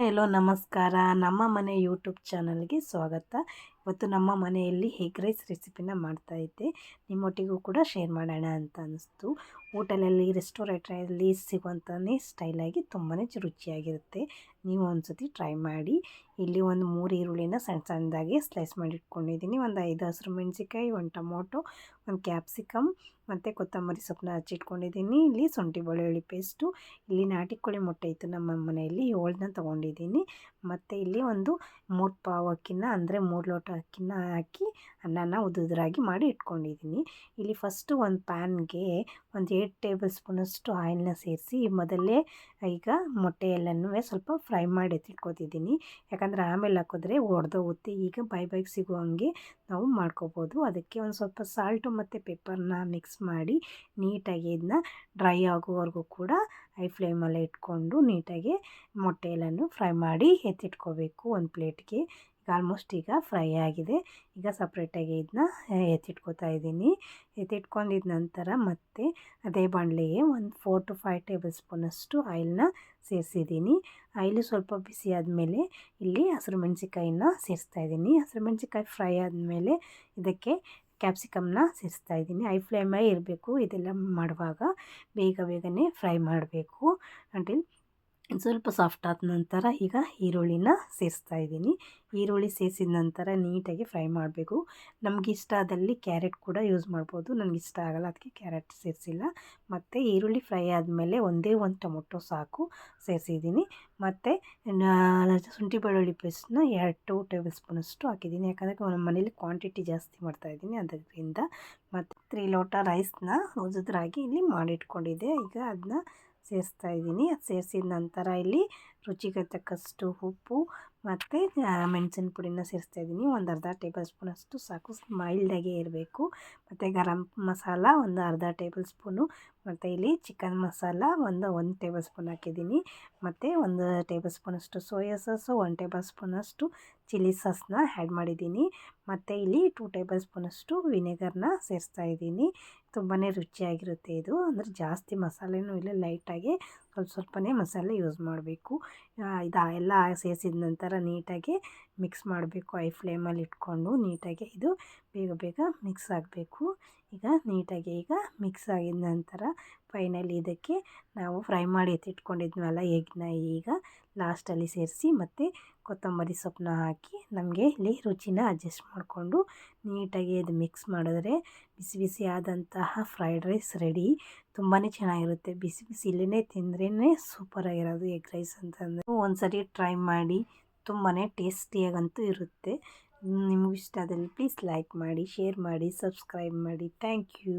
Hello ನಮಸ್ಕಾರ. ನಮ್ಮ ಮನೆ ಯೂಟ್ಯೂಬ್ ಚಾನಲ್ಗೆ ಸ್ವಾಗತ. ಇವತ್ತು ನಮ್ಮ ಮನೆಯಲ್ಲಿ ಎಗ್ ರೈಸ್ ರೆಸಿಪಿನ ಮಾಡ್ತಾಯಿದ್ದೆ ನಿಮ್ಮೊಟ್ಟಿಗೂ ಕೂಡ ಶೇರ್ ಮಾಡೋಣ ಅಂತ ಅನ್ನಿಸ್ತು. ಹೋಟೆಲಲ್ಲಿ ರೆಸ್ಟೋರೆಂಟಲ್ಲಿ ಸಿಗುವಂಥನೇ ಸ್ಟೈಲಾಗಿ ತುಂಬಾ ರುಚಿಯಾಗಿರುತ್ತೆ. ನೀವು ಒಂದು ಸತಿ ಟ್ರೈ ಮಾಡಿ. ಇಲ್ಲಿ ಒಂದು ಮೂರು ಈರುಳ್ಳಿನ ಸಣ್ಣ ಸಣ್ಣದಾಗಿ ಸ್ಲೈಸ್ ಮಾಡಿ ಇಟ್ಕೊಂಡಿದ್ದೀನಿ. ಒಂದು ಐದು ಹಸಿರು ಮೆಣಸಿಕಾಯಿ ಒಂದು ಟೊಮೊಟೊ, ಒಂದು ಕ್ಯಾಪ್ಸಿಕಮ್ ಮತ್ತು ಕೊತ್ತಂಬರಿ ಸೊಪ್ಪನ್ನ ಹಚ್ಚಿಟ್ಕೊಂಡಿದ್ದೀನಿ. ಇಲ್ಲಿ ಶುಂಠಿ ಬೆಳ್ಳುಳ್ಳಿ ಪೇಸ್ಟು ಇಲ್ಲಿ ನಾಟಿ ಕೋಳಿ ಮೊಟ್ಟೆ ಇತ್ತು ನಮ್ಮ ಮನೆಯಲ್ಲಿ, ಏಳನ್ನ ತೊಗೊಂಡಿದ್ದೀನಿ. ಮತ್ತು ಇಲ್ಲಿ ಒಂದು ಮೂರು ಪಾವು ಅಕ್ಕಿನ ಅಂದರೆ ಮೂರು ಲೋಟ ಅಕ್ಕಿನ ಹಾಕಿ ಅನ್ನನ ಉದುದ್ರಾಗಿ ಮಾಡಿ ಇಟ್ಕೊಂಡಿದ್ದೀನಿ ಇಲ್ಲಿ ಫಸ್ಟು ಒಂದು ಪ್ಯಾನ್ಗೆ ಒಂದು ಏಟ್ ಟೇಬಲ್ ಸ್ಪೂನಷ್ಟು ಆಯಿಲ್ನ ಸೇರಿಸಿ ಮೊದಲೇ ಈಗ ಮೊಟ್ಟೆ ಸ್ವಲ್ಪ ಫ್ರೈ ಮಾಡಿ ಎತ್ತಿಟ್ಕೊತಿದ್ದೀನಿ ಯಾಕಂದರೆ ಆಮೇಲೆ ಹಾಕಿದ್ರೆ ಒಡೆದೋಗುತ್ತೆ ಈಗ ಬೈ ಬೈಕ್ ಸಿಗೋ ಹಂಗೆ ನಾವು ಮಾಡ್ಕೋಬೋದು. ಅದಕ್ಕೆ ಒಂದು ಸ್ವಲ್ಪ ಸಾಲ್ಟು ಮತ್ತು ಪೆಪ್ಪರ್ನ ಮಿಕ್ಸ್ ಮಾಡಿ ನೀಟಾಗಿ ಇದನ್ನ ಡ್ರೈ ಆಗೋವರೆಗೂ ಕೂಡ ಹೈ ಫ್ಲೇಮಲ್ಲೇ ಇಟ್ಕೊಂಡು ನೀಟಾಗಿ ಮೊಟ್ಟೆ ಎಲ್ಲನೂ ಫ್ರೈ ಮಾಡಿ ಎತ್ತಿಟ್ಕೋಬೇಕು ಒಂದು ಪ್ಲೇಟ್ಗೆ ಆಲ್ಮೋಸ್ಟ್ ಈಗ ಫ್ರೈ ಆಗಿದೆ. ಈಗ ಸಪ್ರೇಟಾಗಿ ಇದನ್ನ ಎತ್ತಿಟ್ಕೋತಾ ಇದ್ದೀನಿ. ಎತ್ತಿಟ್ಕೊಂಡಿದ ನಂತರ ಮತ್ತೆ ಅದೇ ಬಾಣಲೆಗೆ ಒಂದು ಫೋರ್ ಟು ಫೈವ್ ಟೇಬಲ್ ಸ್ಪೂನಷ್ಟು ಆಯಿಲ್ನ ಸೇರಿಸಿದ್ದೀನಿ. ಆಯಿಲು ಸ್ವಲ್ಪ ಬಿಸಿ ಆದಮೇಲೆ ಇಲ್ಲಿ ಹಸಿರು ಮೆಣಸಿಕಾಯಿನ ಸೇರಿಸ್ತಾ ಇದ್ದೀನಿ. ಹಸಿರು ಮೆಣಸಿಕಾಯಿ ಫ್ರೈ ಆದಮೇಲೆ ಇದಕ್ಕೆ ಕ್ಯಾಪ್ಸಿಕಮ್ನ ಸೇರಿಸ್ತಾ ಇದ್ದೀನಿ. ಐ ಫ್ಲೇಮೇ ಇರಬೇಕು, ಇದೆಲ್ಲ ಮಾಡುವಾಗ ಬೇಗ ಬೇಗನೆ ಫ್ರೈ ಮಾಡಬೇಕು ಅಂಟಿಲ್ ಸ್ವಲ್ಪ ಸಾಫ್ಟ್ ಆದ ನಂತರ ಈಗ ಈರುಳ್ಳಿನ ಸೇರಿಸ್ತಾ ಇದ್ದೀನಿ. ಈರುಳ್ಳಿ ಸೇರಿಸಿದ ನಂತರ ನೀಟಾಗಿ ಫ್ರೈ ಮಾಡಬೇಕು. ನಮಗೆ ಇಷ್ಟ ಆದಲ್ಲಿ ಕ್ಯಾರೆಟ್ ಕೂಡ ಯೂಸ್ ಮಾಡ್ಬೋದು. ನನಗೆ ಇಷ್ಟ ಆಗೋಲ್ಲ ಅದಕ್ಕೆ ಕ್ಯಾರೆಟ್ ಸೇರಿಸಿಲ್ಲ. ಮತ್ತು ಈರುಳ್ಳಿ ಫ್ರೈ ಆದಮೇಲೆ ಒಂದೇ ಒಂದು ಟೊಮೊಟೊ ಸಾಕು ಸೇರಿಸಿದ್ದೀನಿ. ಮತ್ತು ಶುಂಠಿ ಬೆಳ್ಳುಳ್ಳಿ ಪೇಸ್ಟ್ನ ಎರಡು ಟೂ ಟೇಬಲ್ ಸ್ಪೂನಷ್ಟು ಹಾಕಿದ್ದೀನಿ. ಯಾಕಂದರೆ ನಮ್ಮ ಮನೇಲಿ ಕ್ವಾಂಟಿಟಿ ಜಾಸ್ತಿ ಮಾಡ್ತಾಯಿದ್ದೀನಿ ಅದರಿಂದ ಮತ್ತು ತ್ರೀ ಲೋಟ ರೈಸ್ನ ಉದುದ್ರಾಗಿ ಇಲ್ಲಿ ಮಾಡಿಟ್ಕೊಂಡಿದ್ದೆ. ಈಗ ಅದನ್ನ ಸೇರಿಸ್ತಾ ಇದ್ದೀನಿ. ಅದು ಸೇರಿಸಿದ ನಂತರ ಇಲ್ಲಿ ರುಚಿಗೆ ತಕ್ಕಷ್ಟು ಉಪ್ಪು ಮತ್ತು ಮೆಣಸಿನ ಪುಡಿನ ಸೇರಿಸ್ತಾ ಇದ್ದೀನಿ. ಒಂದು ಅರ್ಧ ಟೇಬಲ್ ಸ್ಪೂನ್ ಅಷ್ಟು ಸಾಕು. ಮೈಲ್ಡಾಗೆ ಇರಬೇಕು. ಮತ್ತು ಗರಂ ಮಸಾಲ ಒಂದು ಅರ್ಧ ಟೇಬಲ್ ಸ್ಪೂನು. ಮತ್ತು ಇಲ್ಲಿ ಚಿಕನ್ ಮಸಾಲ ಒಂದು ಒಂದು ಟೇಬಲ್ ಸ್ಪೂನ್ ಹಾಕಿದ್ದೀನಿ. ಮತ್ತು ಒಂದು ಟೇಬಲ್ ಸ್ಪೂನಷ್ಟು ಸೋಯಾ ಸಾಸು ಒನ್ ಟೇಬಲ್ ಸ್ಪೂನಷ್ಟು ಚಿಲ್ಲಿ ಸಾಸ್ನ ಆ್ಯಡ್ ಮಾಡಿದ್ದೀನಿ. ಮತ್ತು ಇಲ್ಲಿ ಟೂ ಟೇಬಲ್ ಸ್ಪೂನಷ್ಟು ವಿನೆಗರ್ನ ಸೇರಿಸ್ತಾ ಇದ್ದೀನಿ. ತುಂಬಾ ರುಚಿಯಾಗಿರುತ್ತೆ ಇದು. ಅಂದರೆ ಜಾಸ್ತಿ ಮಸಾಲೆನೂ ಇಲ್ಲ, ಲೈಟಾಗಿ ಸ್ವಲ್ಪ ಸ್ವಲ್ಪನೇ ಮಸಾಲೆ ಯೂಸ್ ಮಾಡಬೇಕು. ಇದು ಎಲ್ಲ ಸೇರಿಸಿದ ನಂತರ ನೀಟಾಗಿ ಮಿಕ್ಸ್ ಮಾಡಬೇಕು. ಐ ಫ್ಲೇಮಲ್ಲಿ ಇಟ್ಕೊಂಡು ನೀಟಾಗಿ ಇದು ಬೇಗ ಬೇಗ ಮಿಕ್ಸ್ ಆಗಬೇಕು. ಈಗ ನೀಟಾಗಿ ಈಗ ಮಿಕ್ಸ್ ಆಗಿದ ನಂತರ ಫೈನಲಿ ಇದಕ್ಕೆ ನಾವು ಫ್ರೈ ಮಾಡಿ ಎತ್ತಿಟ್ಕೊಂಡಿದ್ವಲ್ಲ ಎಗ್ನ ಈಗ ಲಾಸ್ಟಲ್ಲಿ ಸೇರಿಸಿ ಮತ್ತು ಕೊತ್ತಂಬರಿ ಸೊಪ್ಪನ್ನ ಹಾಕಿ ನಮಗೆ ಇಲ್ಲಿ ರುಚಿನ ಅಡ್ಜಸ್ಟ್ ಮಾಡಿಕೊಂಡು ನೀಟಾಗಿ ಇದು ಮಿಕ್ಸ್ ಮಾಡಿದ್ರೆ ಬಿಸಿ ಬಿಸಿ ಆದಂತಹ ಫ್ರೈಡ್ ರೈಸ್ ರೆಡಿ ತುಂಬಾ ಚೆನ್ನಾಗಿರುತ್ತೆ. ಬಿಸಿ ಬಿಸಿ ಇಲ್ಲೇ ತಿಂದ್ರೇ ಸೂಪರಾಗಿರೋದು ಎಗ್ ರೈಸ್ ಅಂತಂದರೆ. ಒಂದು ಸರಿ ಟ್ರೈ ಮಾಡಿ ತುಂಬಾ ಟೇಸ್ಟಿಯಾಗಂತೂ ಇರುತ್ತೆ. ನಿಮಗೂ ಇಷ್ಟ ಆದಲ್ಲಿ ಪ್ಲೀಸ್ ಲೈಕ್ ಮಾಡಿ ಶೇರ್ ಮಾಡಿ ಸಬ್ಸ್ಕ್ರೈಬ್ ಮಾಡಿ. Thank you